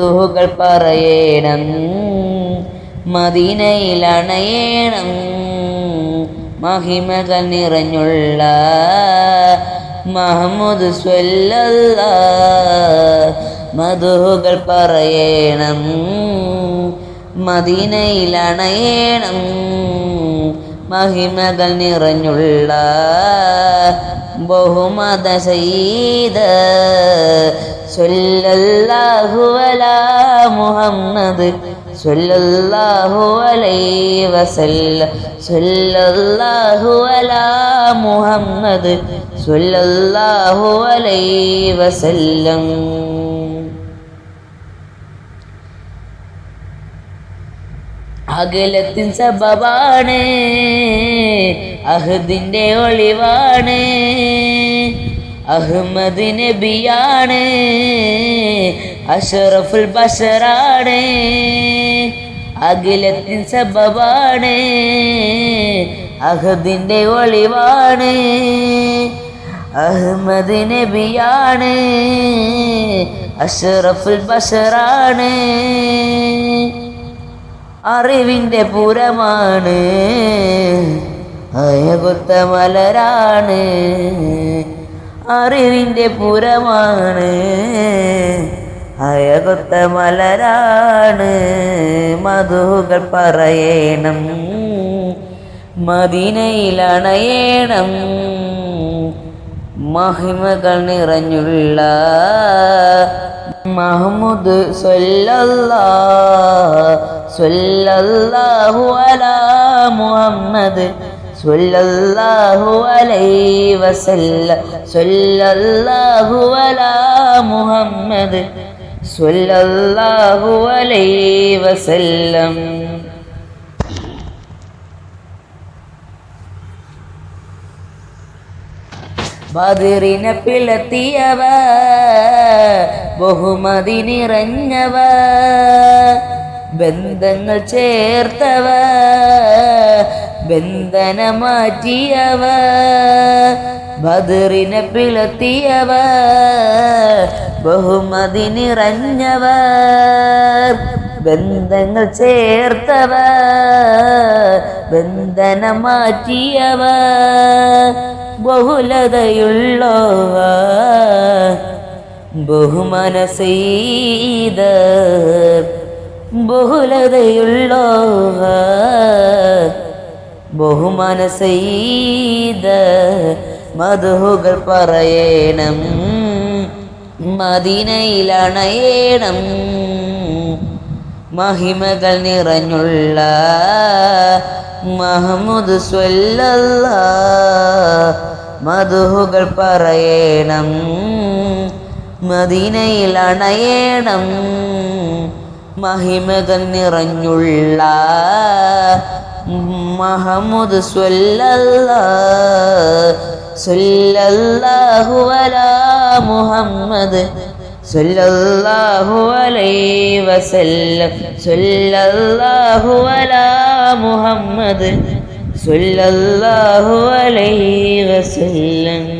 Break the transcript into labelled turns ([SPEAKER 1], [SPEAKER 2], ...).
[SPEAKER 1] ുകൾ പറയണം മദീനയിലണയണം മഹിമകൾ നിറഞ്ഞുള്ള മഹമ്മദ് സ്വല്ലല്ല മധുഹുകൾ പറയണം മദീനയിലണയണം മഹിമകൾ നിറഞ്ഞുള്ള ബഹുമത ചെയ്ത അലാ മുഹമ്മദ് സ്വല്ലല്ലാഹു അലൈഹി വസല്ലം. സ്വല്ലല്ലാഹു അലാ മുഹമ്മദ് സ്വല്ലല്ലാഹു അലൈഹി വസല്ലം. അകലത്തിൻ സബബാണ് അഹദിന്റെ ഒളിവാണ് അഹമ്മദ് നബിയാണ് അഷറഫുൽ ബഷറാണ്. അഖിലത്തിൻ സബബാണ്. അഹദിന്റെ ഒളിവാണ്. അഹമ്മദ് നബിയാണ്. അഷറഫുൽ ബഷറാണ്. അറിവിന്റെ പുരമാണ്. അയകുത്ത മലരാണ്. അറിവിന്റെ പുരമാണ്. അയകൊത്ത മലരാണ് മധുകൾ പറയണം മദീനയിലണയണം മഹിമകൾ നിറഞ്ഞുള്ള മഹമ്മദ് സ്വല്ലല്ലാ അല അലാ മുഹമ്മദ് സ്വല്ലല്ലാഹു അലൈഹി വസല്ല സ്വല്ലല്ലാഹു അലാ മുഹമ്മദ് സ്വല്ലല്ലാഹു അലൈഹി വസല്ലം. ബദിറിനെ പിളത്തിയവ ബഹുമതി നിറഞ്ഞവ ബന്ധങ്ങൾ ചേർത്തവ ബന്ധന ബദറിനെ പിളത്തിയവ ബഹുമതി നിറഞ്ഞവർ ബന്ധങ്ങൾ ചേർത്തവ ബന്ധനമാറ്റിയവ ബഹുലതയുള്ളവ ബഹുമന ചെയ്ത ബഹുലതയുള്ളവ ബഹുമന ചെയ്ത മധുഹുകൾ പറയണം മദീനയിലണയണം മഹിമകൾ നിറഞ്ഞുള്ള മഹമ്മദ് സ്വല്ലല്ല മധുഹുകൾ പറയണം മദീനയിൽ അണയണം മഹിമകൾ നിറഞ്ഞുള്ള മഹമ്മദ് സ്വല്ലല്ല സ്വല്ലല്ലാഹു മുഹമ്മദ് സ്വല്ലല്ലാഹു മുഹമ്മദ് സ്വല്ലല്ലാഹു വസല്ലം